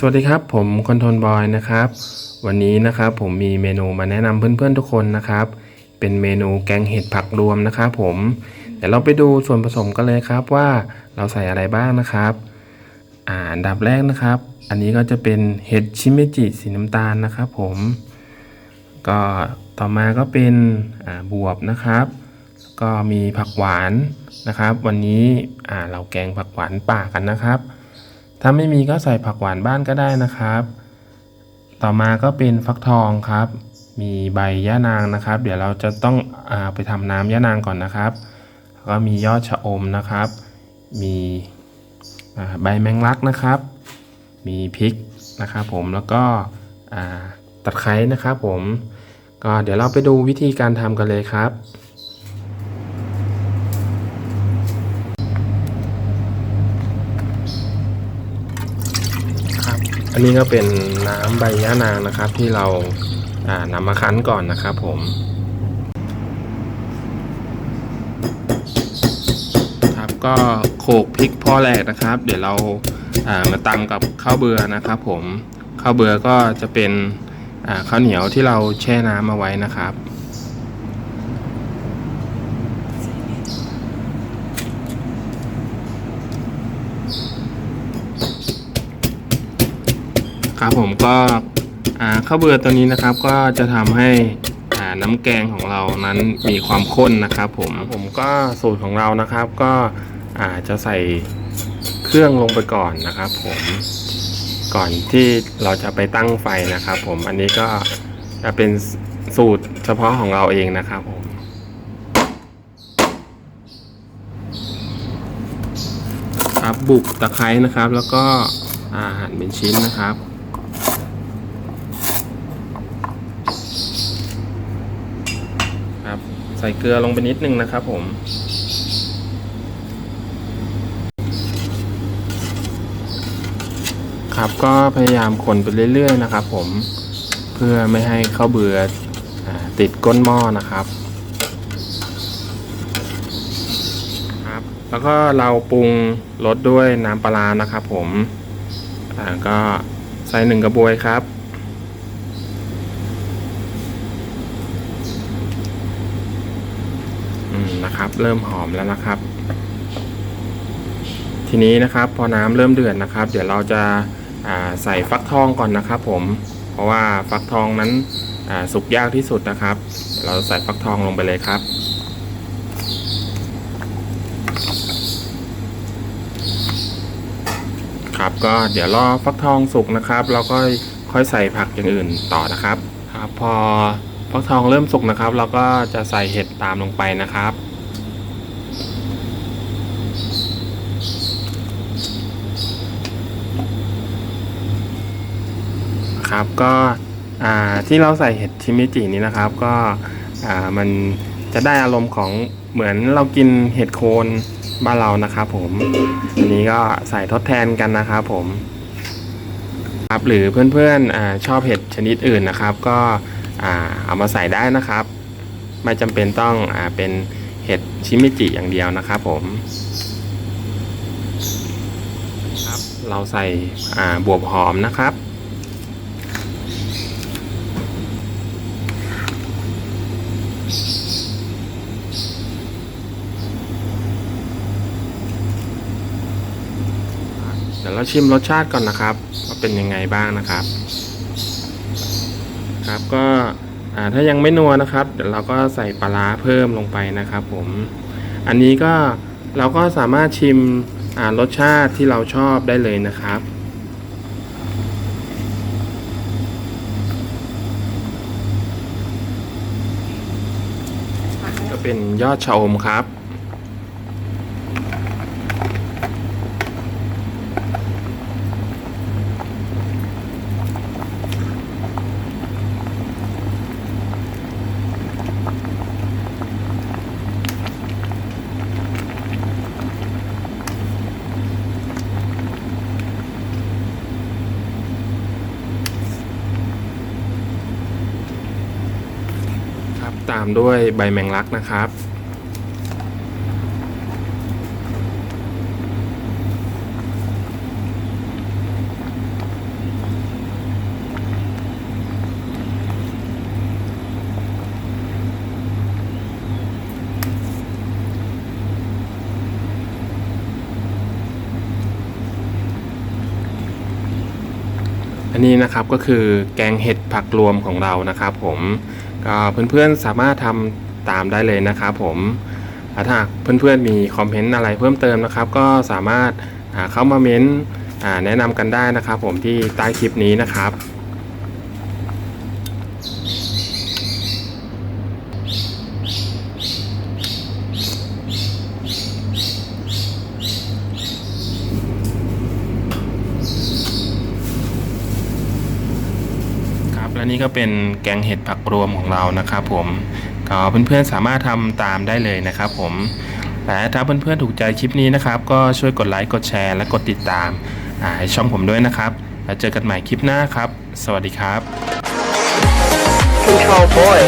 สวัสดีครับ ผมคอนโทรลบอยนะครับ วันนี้นะครับผมมีเมนูมาแนะนำเพื่อนๆทุกคนนะครับ เป็นเมนูแกงเห็ดผักรวมนะครับผมเดี๋ยวเราไปดูส่วนผสมกันเลยครับว่าเราใส่อะไรบ้างนะครับอ่าอันดับแรกนะครับ อันนี้ก็จะเป็นเห็ดชิเมจิสีน้ำตาลนะครับผมก็ต่อมาก็เป็นอ่าบวบนะครับ ก็มีผักหวานนะครับ วันนี้อ่าเราแกงผักหวานป่ากันนะครับ ถ้าไม่มีก็ใส่ผักหวานบ้านก็ได้นะครับ ต่อมาก็เป็นฟักทองครับ มีใบย่านางนะครับ เดี๋ยวเราจะต้องอาไปทำน้ำย่านางก่อนนะครับก็มียอดชะอมนะครับ มีใบแมงลักนะครับ มีพริกนะครับผมแล้วก็อ่าตะไคร้นะครับผมก็เดี๋ยวเราไปดูวิธีการทำกันเลยครับ ครับ อันนี้ก็เป็นน้ำใบย่านางนะครับ ที่เราานำมาคั้นก่อนนะครับผมครับก็โขกพริกพอแหลกนะครับ เดี๋ยวเราามาตำกับข้าวเบือนะครับผมข้าวเบือก็จะเป็นข้าวเหนียวที่เราแช่น้ำมาไว้นะครับ ครับผมก็ข้าวเบือตัวนี้นะครับก็จะทำให้น้ำแกงของเรานั้นมีความข้นนะครับผมผมก็สูตรของเรานะครับก็อาจะใส่เครื่องลงไปก่อนนะครับผมก่อนที่เราจะไปตั้งไฟนะครับผมอันนี้ก็จะเป็นสูตรเฉพาะของเราเองนะครับผมครับบุกตะไคร้นะครับ แล้วก็อาหั่นเป็นชิ้นนะครับ ครับ ใส่เกลือลงไปนิดนึงนะครับผม ครับก็พยายามคนไปเรื่อยๆนะครับผม เพื่อไม่ให้ข้าวเบื่ออติดก้นหม้อนะครับ ครับ แล้วก็เราปรุงรสด้วยน้ำปลานะครับผมก็ใส่หนึ่งกระบวยครับ อืม นะครับ เริ่มหอมแล้วนะครับ ทีนี้นะครับ พอน้ำเริ่มเดือดนะครับ เดี๋ยวเราจะาใส่ฟักทองก่อนนะครับ ผม เพราะว่าฟักทองนั้นสุกยากที่สุดนะครับเดี๋ยวเราใส่ฟักทองลงไปเลยครับครับก็เดี๋ยวรอฟักทองสุกนะครับ เราก็ค่อยใส่ผักอย่างอื่นต่อนะครับครับ พอฟักทองเริ่มสุกนะครับ เราก็จะใส่เห็ดตามลงไปนะครับ ครับ ก็ที่เราใส่เห็ดชิมิจินี้นะครับ ก็มันจะได้อารมณ์ของเหมือนเรากินเห็ดโคนบ้านเรานะครับ ผมอันนี้ก็ใส่ทดแทนกันนะครับ ผมครับหรือเพื่อนๆอชอบเห็ดชนิดอื่นนะครับ ก็เอามาใส่ได้นะครับ ไม่จำเป็นต้องอเป็นเห็ดชิมิจิอย่างเดียวนะครับผมครับเราใส่บวบหอมนะครับ เดี๋ยวเราชิมรสชาติก่อนนะครับว่าเป็นยังไงบ้างนะครับ ครับก็ถ้ายังไม่นัวนะครับ เดี๋ยวเราก็ใส่ปลาร้าเพิ่มลงไปนะครับ ผม อันนี้ก็เราก็สามารถชิมรสชาติที่เราชอบได้เลยนะครับก็เป็นยอดชะอมครับ ตามด้วยใบแมงลักนะครับ อันนี้นะครับก็คือแกงเห็ดผักรวมของเรานะครับผม เพื่อนๆสามารถทำตามได้เลยนะครับผมถ้าเพื่อนๆมีคอมเมนต์อะไรเพิ่มเติมนะครับ ก็สามารถเข้ามาเม้นแนะนำกันได้นะครับ ผมที่ใต้คลิปนี้นะครับ และนี่ก็เป็นแกงเห็ดผักรวมของเรานะครับผมก็เพื่อนๆสามารถทำตามได้เลยนะครับผมและถ้าเพื่อนๆถูกใจคลิปนี้นะครับ ก็ช่วยกดไลค์กดแชร์และกดติดตามาให้ช่องผมด้วยนะครับ แล้วเจอกันใหม่คลิปหน้าครับ สวัสดีครับ Control boy.